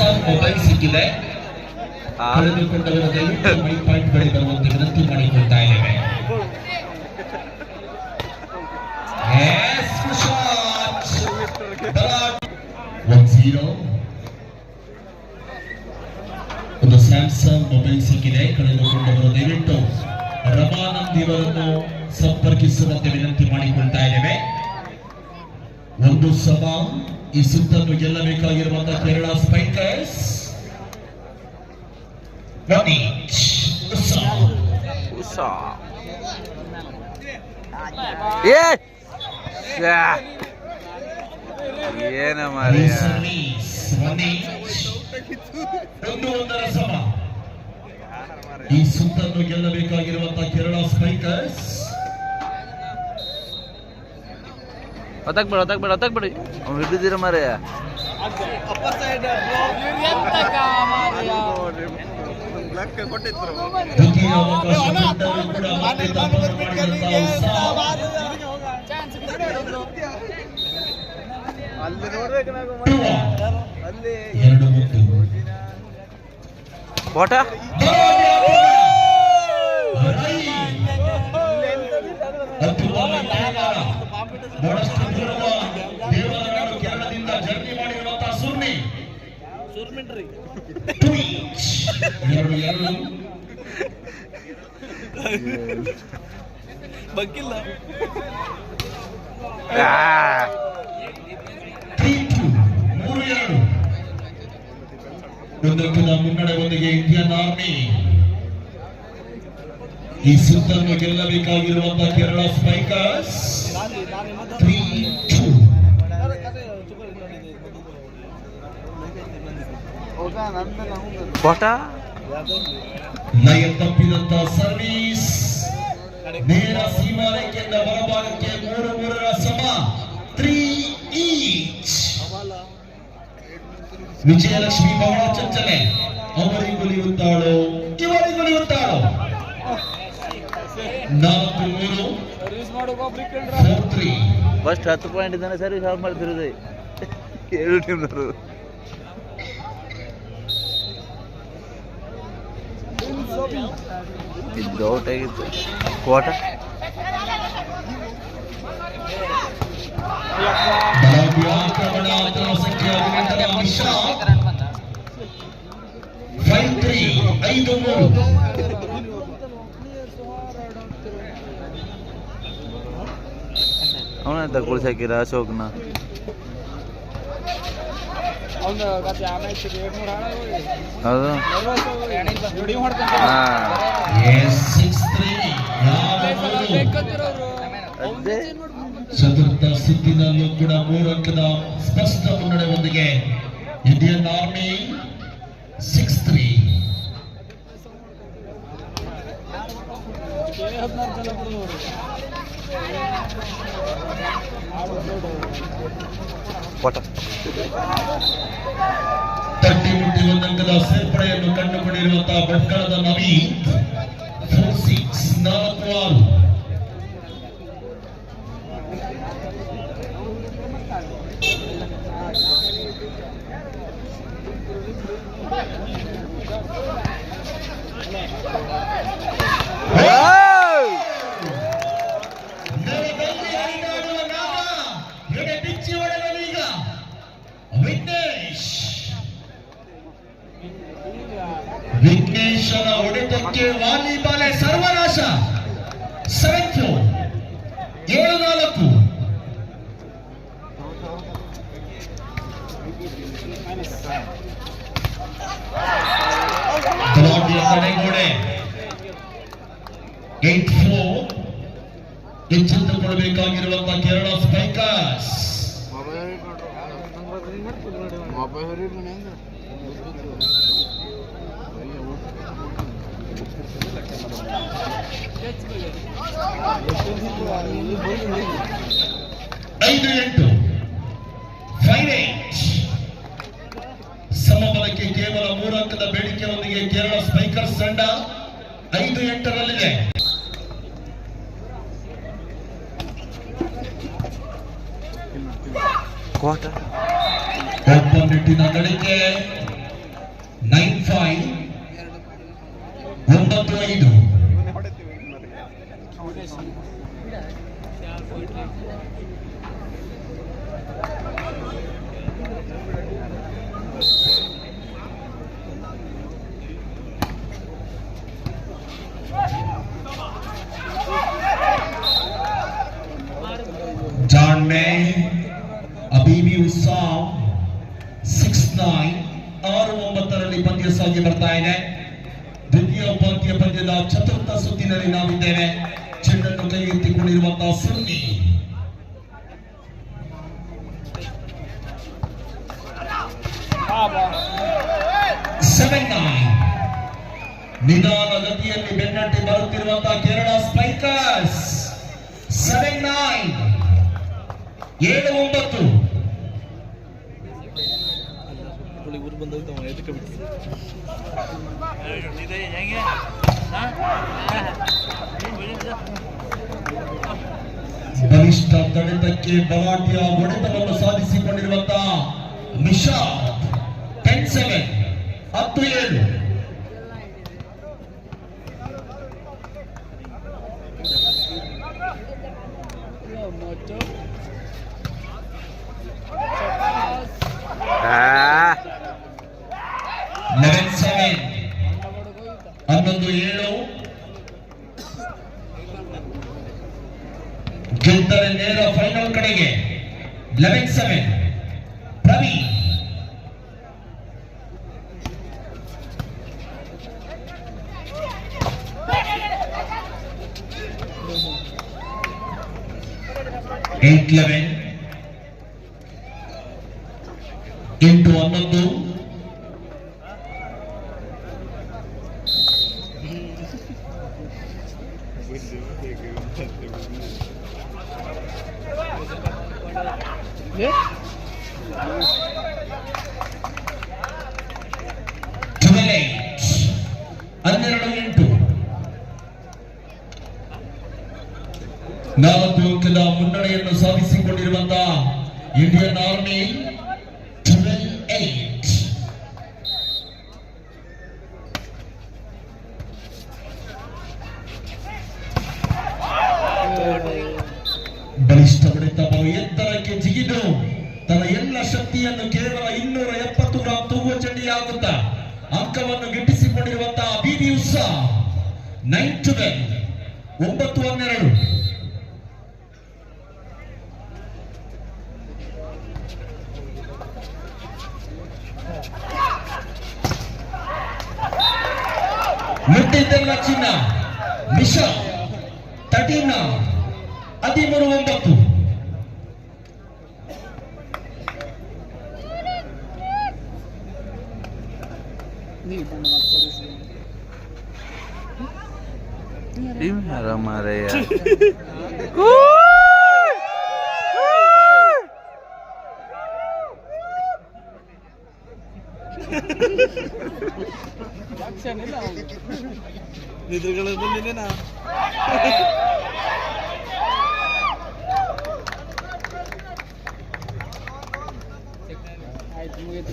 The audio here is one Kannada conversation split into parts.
ಸ್ಯಾಮ್ಸಂಗ್ ಮೊಬೈಲ್ ಸಿಕ್ಕಿದೆ. ಬರುವಂತೆ ವಿನಂತಿ ಮಾಡಿಕೊಳ್ತಾ ಇದ್ದೇವೆ. ಒಂದು ಸ್ಯಾಮ್ಸಂಗ್ ಮೊಬೈಲ್ ಸಿಕ್ಕಿದೆ. ಕಳೆದುಕೊಂಡವರು ದಯವಿಟ್ಟು ರಮಾನಂದ್ ಇವರನ್ನು ಸಂಪರ್ಕಿಸುವಂತೆ ವಿನಂತಿ ಮಾಡಿಕೊಳ್ತಾ ಇದ್ದೇವೆ. ಒಂದು ಸಮ. ಈ ಸುತ್ತನ್ನು ಗೆಲ್ಲಬೇಕಾಗಿರುವಂತಹ ಕೇರಳ ಸ್ಪೈಕರ್ಸ್. ಏನ ರಮೇಶ್ ಒಂದು ಒಂದರ ಸಮ. ಈ ಸುತ್ತನ್ನು ಗೆಲ್ಲಬೇಕಾಗಿರುವಂತಹ ಕೇರಳ ಸ್ಪೈಕರ್ಸ್. ಹೊತ್ತಾಕ್ಬೇಡ ಹೊತ್ತಾಕ್ಬೇಡ ಹೊತ್ತಾಕ್ಬೇಡಿ ಅವ್ನು ಹಿಡಿದಿರ ಮಾರಿಯ ಅಲ್ಲಿ ನೋಡ್ಬೇಕು ನಾವು ಕೂಡ ಮತ್ತೆ ಟು ಮೂರು ಎರಡು ಮುನ್ನಡೆಯೊಂದಿಗೆ ಇಂಡಿಯನ್ ಆರ್ಮಿ. ಈ ಸುತ್ತನ್ನು ಗೆಲ್ಲಬೇಕಾಗಿರುವಂತಹ ಕೇರಳ ಸ್ಪೈಕರ್ಸ್ ತ್ರೀ ಕೋಟ ಲಯ ತಪ್ಪಿದಂತ ಸರ್ವೀಸ್. ನೇರ ಸೀಮಾರೇಖೆಯಿಂದ ಹೊರಭಾಗಕ್ಕೆ ಮೂರು ಮೂರರ ಸಮ. ತ್ರೀ ಈಚ್ ವಿಜಯಲಕ್ಷ್ಮಿ ಬಹಳ ಚಂಚಲೆ. ಅವರಿಗೊಲಿಯುತ್ತಾಳೋ ಇವರಿಗೊಲಿಯುತ್ತಾಳೋ ನಾಲ್ಕು ಮೂರು. ಫೋರ್ ತ್ರೀ ಫಸ್ಟ್ ಹತ್ತು ಪಾಯಿಂಟ್ ಇದ್ದಾನೆ ಸರ್ವಿಸ್ ಆಫ್ ಮಾಡ್ತಿರೋದು. ಎರಡು ಟೀಮ್ನವರು ಇದು ಔಟ್ ಆಗಿತ್ತು ಕೋಟ ಬಲಾಢ್ಯ ಆಕ್ರಮಣ ಅಥವಾ ಸಂಖ್ಯೆ ಹದಿನೆಂಟರ ಮಿಶ್ರ ಫೈವ್ ತ್ರೀ ಐದು ಮೂರು ಅವನಂತ ಕುಳ್ಸಾಕಿರ ಅಶೋಕ್ನ ಹೌದು. ಚತುರ್ಥ ಸುತ್ತಿನಲ್ಲೂ ಕೂಡ ಮೂರು ಅಂಕದ ಸ್ಪಷ್ಟ ಮುನ್ನಡೆಯೊಂದಿಗೆ ಇಂಡಿಯನ್ ಆರ್ಮಿ ಸಿಕ್ಸ್ ತ್ರೀ ಕೋಟ ತಟ್ಟಿ ಮುಟ್ಟಿ ಒಂದು ಅಂಕದ ಸೇರ್ಪಡೆಯನ್ನು ಕಂಡುಕೊಂಡಿರುವಂತಹ ಭಟ್ಕಳದ ನವೀನ್ ಫೋರ್ ಸಿಕ್ಸ್ ನಾಲ್ಕು ಆರು. ವಿಘ್ನೇಶನ ಹೊಡೆತಕ್ಕೆ ವಾಲಿಬಾಲೆ ಸರ್ವನಾಶ. ಸೆವೆನ್ ಫ್ಲೋರ್ ಏಳು ನಾಲ್ಕು. ಗಲಾಟೆಯ ತಡೆಗೋಡೆ ಏಟ್ ಫೋರ್ ಎಚ್ಚೆತ್ತುಕೊಳ್ಬೇಕಾಗಿರುವಂತಹ ಕೇರಳ ಸ್ಪೈಕರ್ಸ್. ಐದು ಎಂಟು. ಫೈವ್ ಏಟ್ ಸಮಬಲಕ್ಕೆ ಕೇವಲ ಮೂರಂಕದ ಬೇಡಿಕೆಯೊಂದಿಗೆ ಕೇರಳ ಸ್ಪೈಕರ್ಸ್ ತಂಡ ಐದು ಎಂಟರಲ್ಲಿದೆ. ಒಬ್ಬ ನಿಟ್ಟಿನ ಗಳಿಕೆ ನೈನ್ ಫೈವ್ ಒಂಬತ್ತು ಐದು ಜಾನ್ ಮೇ ಅಬೀಬಿ ಉತ್ಸಾವ್ ಸಿಕ್ಸ್ ನೈನ್ ಆರು ಒಂಬತ್ತರಲ್ಲಿ ಪಂದ್ಯ ಸಾಗಿ ಬರ್ತಾ ಇದೆ. ದ್ವಿತೀಯ ಉಪಾಂತ್ಯ ಪಂದ್ಯದ ಚತುರ್ಥ ಸುತ್ತಿನಲ್ಲಿ ನಾವಿದ್ದೇವೆ. ಚೆಂಡನ್ನು ಕೈ ಊರು ಬಂದೋಗ್ತಾವ ಎದಕ್ಕೆ ಬಿಟ್ಟು ಬಲಿಷ್ಠ ತಡೆತಕ್ಕೆ ಬಲಾಟಿಯ ಒಡೆತವನ್ನು ಸಾಧಿಸಿಕೊಂಡಿರುವಂತಹ ನಿಶಾ ಟೆನ್ ಸೆವೆನ್ ಹತ್ತು ಏಳು. 11 7 e Eight eleven. ನಾಲ್ಕು ಅಂಕದ ಮುನ್ನಡೆಯನ್ನು ಸಾಧಿಸಿಕೊಂಡಿರುವಂತಹ ಇಂಡಿಯನ್ ಆರ್ಮಿ ಬಲಿಷ್ಠ ಬಡಿತ ಎತ್ತರಕ್ಕೆ ಜಿಗಿದು ತನ್ನ ಎಲ್ಲ ಶಕ್ತಿಯನ್ನು ಕೇವಲ ಇನ್ನೂರ ಎಪ್ಪತ್ತು ಗ್ರಾಂ ತೂಗುವ ಚಂಡಿಯಾಗುತ್ತಾ ಅಂಕವನ್ನು ಗಿಟ್ಟಿಸಿಕೊಂಡಿರುವಂತಹ ಬಿಬಿ ಉತ್ಸಾಹ. ನೈನ್ ಟು ಒಂಬತ್ತು ಹನ್ನೆರಡು. ಮುಟ್ಟಿದ್ದೆಲ್ಲ ಚಿನ್ನ ಮಿಶಾ ತಟೀನ ಹದಿಮೂರು ಒಂಬತ್ತು ರಿಕ್ಷಾನಿಲ್ಲ ನಿದ್ರೆಗಳ ಬಂದಿದೆ ನಾ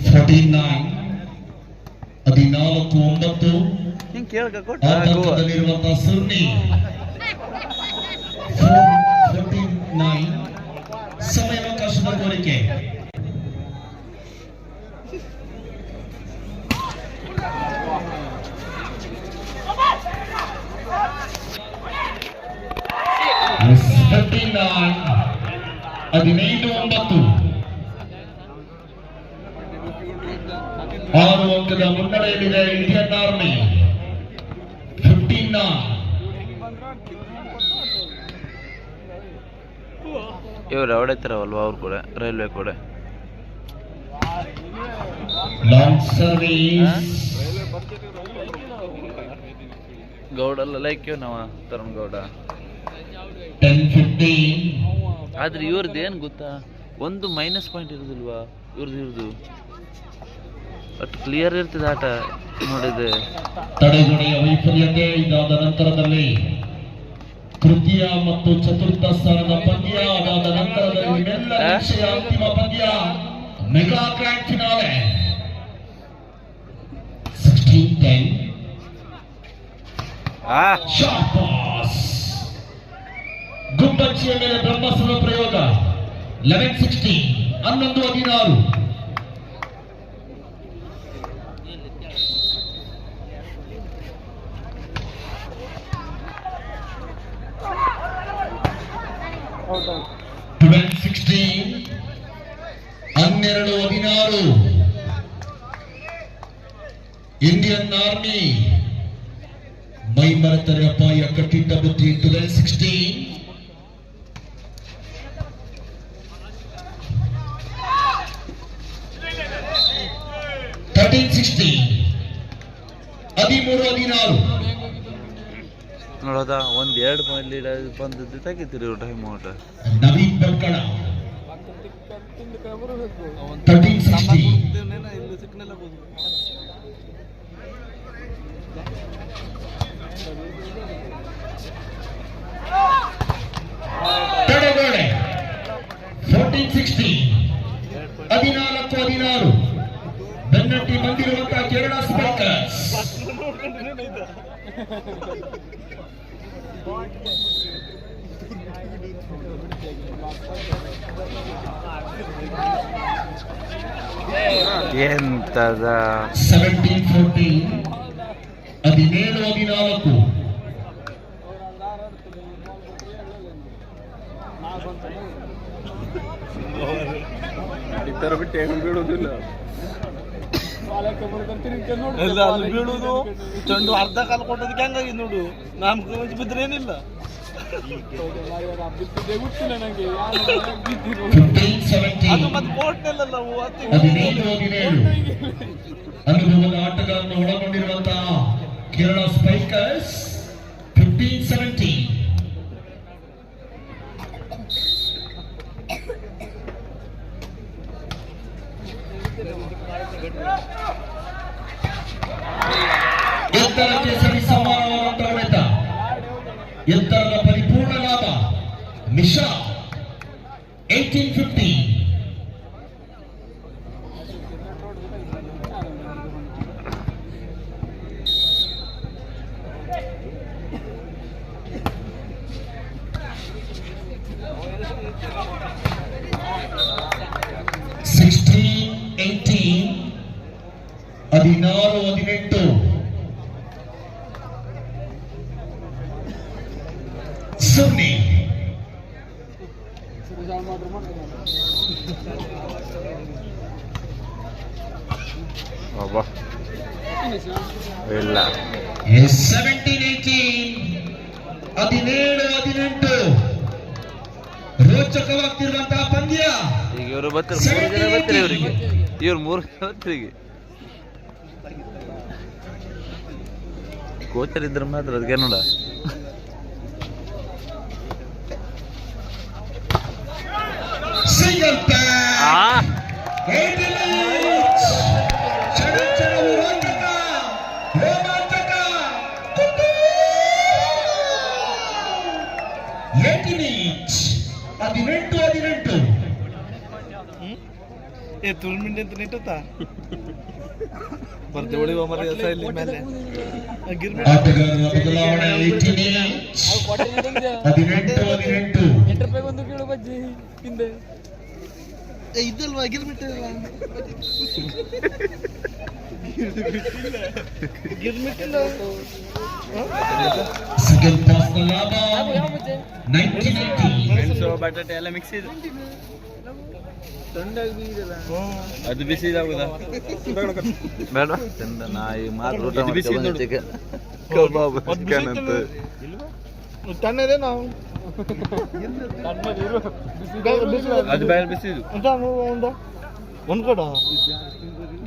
ಹದಿನಾಲ್ಕು ಹದಿನಾಲ್ಕು ಒಂಬತ್ತು ಕೇಳ್ಕೊಟ್ಟು ಸುನ್ನಿ ಅಂಕದ ಮುನ್ನಡೆಯಲ್ಲಿದೆ ಇಂಡಿಯನ್ ಆರ್ಮಿ. ಫಿಫ್ಟೀನ್ ಇವ್ರು ಹೊಡೆತಾರಲ್ವ ಅವ್ರು ಕೂಡ ರೈಲ್ವೆ ಕೂಡ? ಲಾಂಗ್ ಸರ್ವಿಸ್ ಗೌಡಲ್ಲ ಲೈಕ್ ಇವ್ ನಾವ ತರುಣ್ ಗೌಡ. ಆದ್ರೆ ಇವ್ರದ್ದು ಏನು ಗೊತ್ತಾ? ಒಂದು ಮೈನಸ್ ಪಾಯಿಂಟ್ ಇರೋದಿಲ್ವಾ? ಇವ್ರದ್ದು ಇವ್ರದ್ದು ಬಟ್ ಕ್ಲಿಯರ್ ಇರ್ತದೆ ಆಟ ನೋಡಿದ್ರೆ. ತಡೆಗೋಡೆಯ ವೈಫಲ್ಯತೆ ಇದಾದ ನಂತರದಲ್ಲಿ ತೃತೀಯ ಮತ್ತು ಚತುರ್ಥ ಸ್ಥಾನದ ಪಂದ್ಯ ಅದಾದ ನಂತರದಲ್ಲಿ ಎಲ್ಲ ವಿಷಯ ಅಂತಿಮ ಪಂದ್ಯ ಮೆಗಾ ಗ್ರ್ಯಾಂಡ್ ಫಿನಾಲೆ. ಟೆನ್ ಆ? ಶಾರ್ಟ್ ಪಾಸ್ ಗುಂಬಚ್ಚಿಯ ಮೇಲೆ ಬ್ರಹ್ಮಸ್ತ್ರ ಪ್ರಯೋಗ. ಲೆವೆನ್ ಸಿಕ್ಸ್ಟೀನ್ ಹನ್ನೊಂದು ಹದಿನಾರು. ಇಂಡಿಯನ್ ಆರ್ಮಿ ಮೈ ಮರೆತರೆ ಅಪಾಯ ಕಟ್ಟಿಟ್ಟ ಬುದ್ಧಿ ಸಿಕ್ಸ್ಟೀನ್ ತರ್ಟೀನ್ ಸಿಕ್ಸ್ಟೀನ್ ಹದಿಮೂರು ಹದಿನಾರು ನೋಡೋದ ಒಂದ್ ಎರಡು ಲೀಡ್ ಬಂದದ್ದು ತೆಗಿತೀರಿ time out Naveen ಬರ್ಕಳ thirteen sixteen ತಡೆಗೋಡೆ ಫೋರ್ಟೀನ್ ಸಿಕ್ಸ್ಟೀನ್ ಹದಿನಾಲ್ಕು ಹದಿನಾರು. ಬೆನ್ನಟ್ಟಿ ಬಂದಿರುವಂತಹ ಕೇರಳ ಸ್ಪೈಕರ್ಸ್. ಎಂತದ? ಸೆವೆಂಟೀನ್ ಫೋರ್ಟೀನ್ ಹದಿನೇಳು ಹದಿನಾಲ್ಕು. ಇತರ ಬಿಟ್ಟು ಹೆಂಗ್ ಬೀಳುದಿಲ್ಲ ಇಲ್ಲ ಅದು ಬೀಳುದು ಚೆಂಡು ಅರ್ಧ ಕಾಲ ಕೊಟ್ಟದಕ್ಕೆ ಹೆಂಗಾಗಿ ನೋಡು ನಾಮ್ ಬಿದ್ರೆ ಏನಿಲ್ಲ. ಅದು ಮತ್ತೆ ಕೋರ್ಟ್ನೆಲ್ಲ ಒಳಗೊಂಡಿರುವಂತಹ ಕೇರಳ ಸ್ಪೈಕರ್ಸ್ ಫಿಫ್ಟೀನ್ ಸೆವೆಂಟೀನ್ ಹದಿನಾರು ಹದಿನೆಂಟು. ಸೊನ್ನೆ ಇಲ್ಲ. ಸೆವೆಂಟೀನ್ ಏಯ್ಟೀನ್ ಹದಿನೇಳು ಹದಿನೆಂಟು. ರೋಚಕವಾಗ್ತಿರುವಂತಹ ಪಂದ್ಯ. ಈಗ ಇವರು ಬರ್ತಾರೆ ಮೂರು ಜನ ಬರ್ತಾರೆ ಇವರಿಗೆ. ಇವ್ರು ಮೂರು ಜನ ಬರ್ತಾರೆ ಈಗ ಇದ್ರ ಮಾತ್ರ ಅದಕ್ಕೆ ನೋಡ ಸಿಂಗಲ್ ಆ ಕ್ಷಣ ಕ್ಷಣವು ರೋಚಕ ರೋಮಾಂಚಕ ಕುಂದು. 18 each. ಹದಿನೆಂಟು ಹದಿನೆಂಟು ಏ ತುಳ್ಮಿಂಡಿ ಅಂತ ನಿಟ್ಟತ್ತ ಹೊಡಿವ ಮರ ಎಸ ಇಲ್ಲಿ ಮೇಲೆ. ಆಟಗಾರರ ಬದಲಾವಣೆ 18 each. ಹದಿನೆಂಟು ಹದಿನೆಂಟು. ಏ ಇದಲ್ವಾ ಗಿರ್ಮಿಟ್ ಗಿರ್ಮಿಟ್ ಇಲ್ಲ. ಸೆಕೆಂಡ್ ಪಾಸ್ನ ಲಾಭ. ನೈನ್ಟೀನ್ ಬಟಾಟೆ ಎಲ್ಲ ಮಿಕ್ಸ್ ಇದೆ. ಅದು ಬಿಸಿ ಇದಾಗುದಾ? ಬೇಡ. ಚಂದ ನಾ ಈಗ ಮಾತ್ರ ಊಟ ಇದು ಬಿಸಿ ಮಾಡ್ಕೊಂಡು ನೋಡು. ಚಿಕನ್ ಕಬಾಬ್ ಚಿಕನ್ ಅಂತ. ತಣ್ಣದೆ ನಾವು. ಅದು ಬೇರೆ ಬಿಸಿ ಇದು. ಒಂದು ಒಂದು ಕಡ.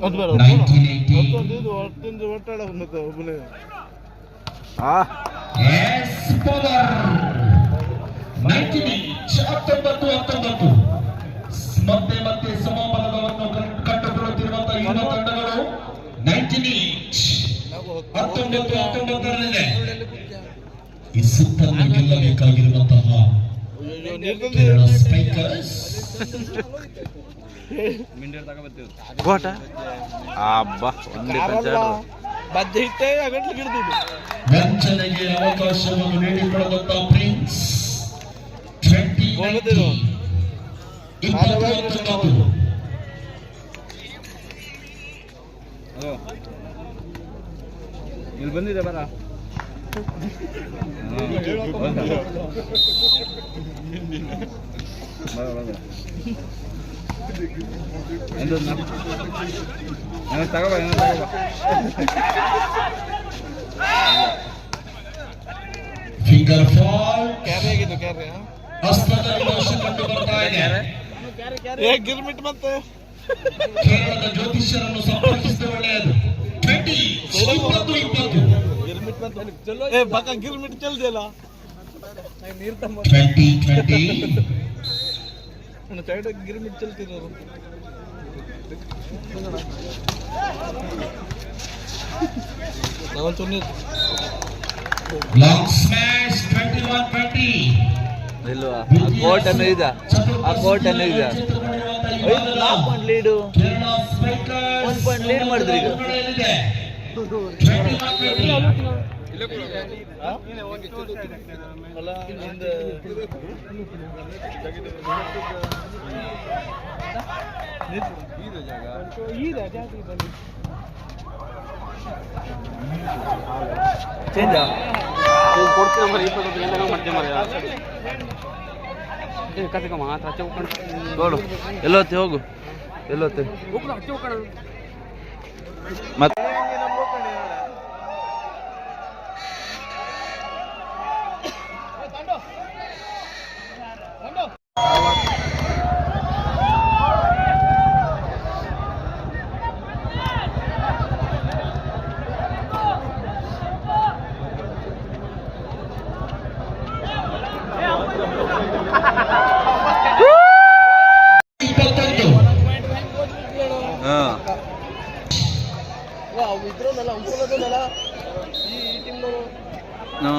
ಅದು ಬೇಡ. ಮತ್ತೊಂದು ಇದು ಒಟ್ಟಾಡ ಒಬ್ಬನೇ. ಆ. ಎಸ್ ಮತ್ತೆ ಮತ್ತೆ ಸಮಬಲವನ್ನು ಕಟ್ಟುಕೊಳ್ಳುತ್ತಿರುವಂತಹ ಇರುವ ತಂಡಗಳು ನೈನ್ಟೀನ್ ಹತ್ತೊಂಬತ್ತು ಹತ್ತೊಂಬತ್ತರಲ್ಲಿದೆ. ಈ ಸುತ್ತನ್ನು ಗೆಲ್ಲಬೇಕಾಗಿರುವಂತಹ ಕೇರಳ ಸ್ಪೈಕರ್ಸ್. ಗೋಟ ಅಬ್ಬಾ ಒಂದೇ ಪಂಚಾಡು ಆಗಟ್ಲು ಗಿಡ್ದಿದ್ದು ವಂಚನೆಗೆ ಅವಕಾಶವನ್ನು ನೀಡಿಕೊಳ್ಳುವಂತ ಪ್ರಿನ್ಸ್ ಟ್ವೆಂಟಿ 윤박현 특가부 일본 일해 봐라. 맞아 맞아 안됐나? 안 따가봐 안 따가봐 फिंगर फॉल कह रहे हैं तो कह रहे हैं ಏ ಗಿರ್ಮಿಟ್ ಮತ್ತೆ ಕೇರಳದ ಜ್ಯೋತಿಷ್ಯರನ್ನು ಸಂಪರ್ಕಿಸಿದ ಒಳ್ಳೆಯದು ಟ್ವೆಂಟಿ ಇಪ್ಪತ್ತು ಇಪ್ಪತ್ತು ಗಿರ್ಮಿಟ್ ಮತ್ತೆ ಏ ಬಕ ಗಿರ್ಮಿಟ್ ಚಲ್ದಿ ಅಲ್ಲ ನೀರ್ ತಮ್ಮ ಟ್ವೆಂಟಿ ಟ್ವೆಂಟಿ ಸೈಡ್ ಗಿರ್ಮಿಟ್ ಚಲ್ತಿರೋರು ನಾವೊಂದು ಸುಮ್ಮನೆ long smash twenty one twenty ಇಲ್ವಾ ಆ ಕೋರ್ಟ್ ಅನ್ನೋ ಇದೆ ಆ ಕೋರ್ಟ್ ಅನ್ನೋ ಈಗ. ಐದು ನಾಲ್ಕು ಪಾಯಿಂಟ್ ಲೀಡು ಪಾಯಿಂಟ್ ಒಂದ್ point lead ಮಾಡಿದ್ರು ಈಗ. ಚೇಂಜ್ ಕೊಡ್ತೀವಿ ಮರಿ ಇಪ್ಪತ್ತು ಏನಾಗ ಮಾಡ್ತೀವಿ ಮರಿ ಕತೆಕ ಮಾತ್ರ ಹಚ್ಚ ಹೋಗ್ಕೊಂಡು ನೋಡು ಎಲ್ಲೋತ್ತೆ ಹೋಗು ಎಲ್ಲೋತ್ತೆ. ಹಚ್ಚ ಮತ್ತೆ ಇಪ್ಪತ್ತೊಂದು ಹಾಂ ವಾ ಅವು ಇದ್ರಲ್ಲ ಉಂಕೋಲದಲ್ಲ ಈ ಟೀಮ್ನವರು ಹ್ಞೂ ಅಂಕಲ್ ಅದಾರೆ ಅವರು ಕೇರಳ ಹಾಂ ಹೌದಾ ನವೀನ್ ತಡ್ಕಡ ಹುಟ್ಟಿದ್ರೆ ಇದ್ದಾಗ ಹುಟ್ಟಬೇಕು ಮ್ಯಾಚ್ ಮುಗಿದೋದಿತ್ತು Naveen ತಡ್ಕಡ twenty two twenty one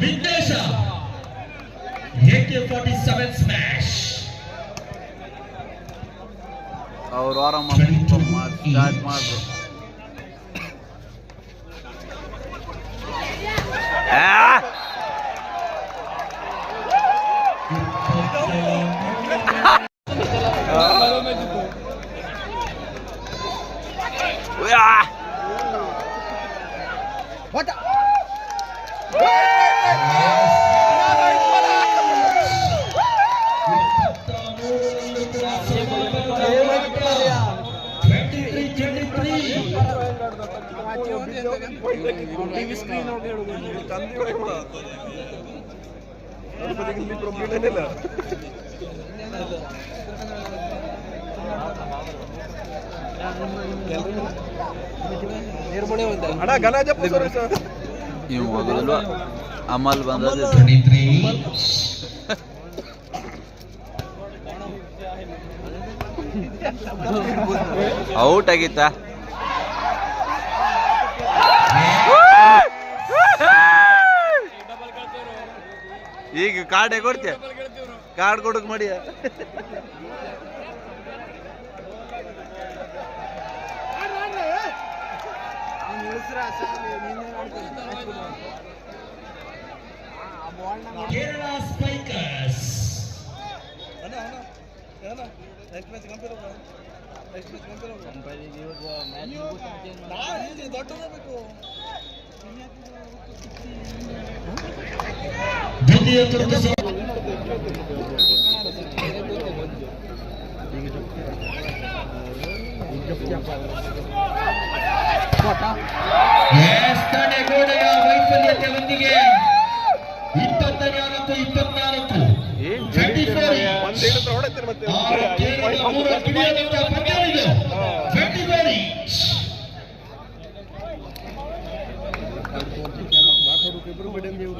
Vignesh A K forty ಇವನು ಸ್ಮ್ಯಾಶ್ ಅವ್ರು ಆರಾಮ ಸ್ಟಾರ್ಟ್ ಮಾಡ್ರು. ಅಮಲ್ ಬಂದದ ಔಟ್ ಆಗಿತ್ತ? ಈಗ ಹೇಗೆ ಕೊಡ್ತೀಯ? ಕಾರ್ಡ್ ಕೊಡಕ್ ಮಾಡಿ. ದೊಡ್ಡದಾಗಬೇಕು ದ್ವಿತೀಯ ತುರ್ತು ಗೋಡೆಯ ಎಸ್ ತಡೆಗೋಡೆಯ ವೈಫಲ್ಯತೆ ಒಂದಿಗೆ ಇಪ್ಪತ್ತ ನಾಲ್ಕು ಇಪ್ಪತ್ನಾಲ್ಕು ಏನ್ 24 ಆರು ಕೇರಳ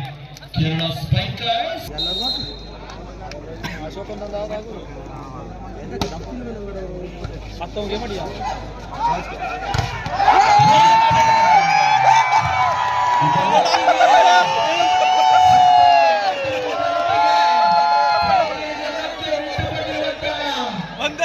ಕೇರಳ ಸ್ಪೈಕರ್ಸ್ ಮತ್ತವ್ರಿಗೆ ಮಾಡಿಯಾ ಒಂದ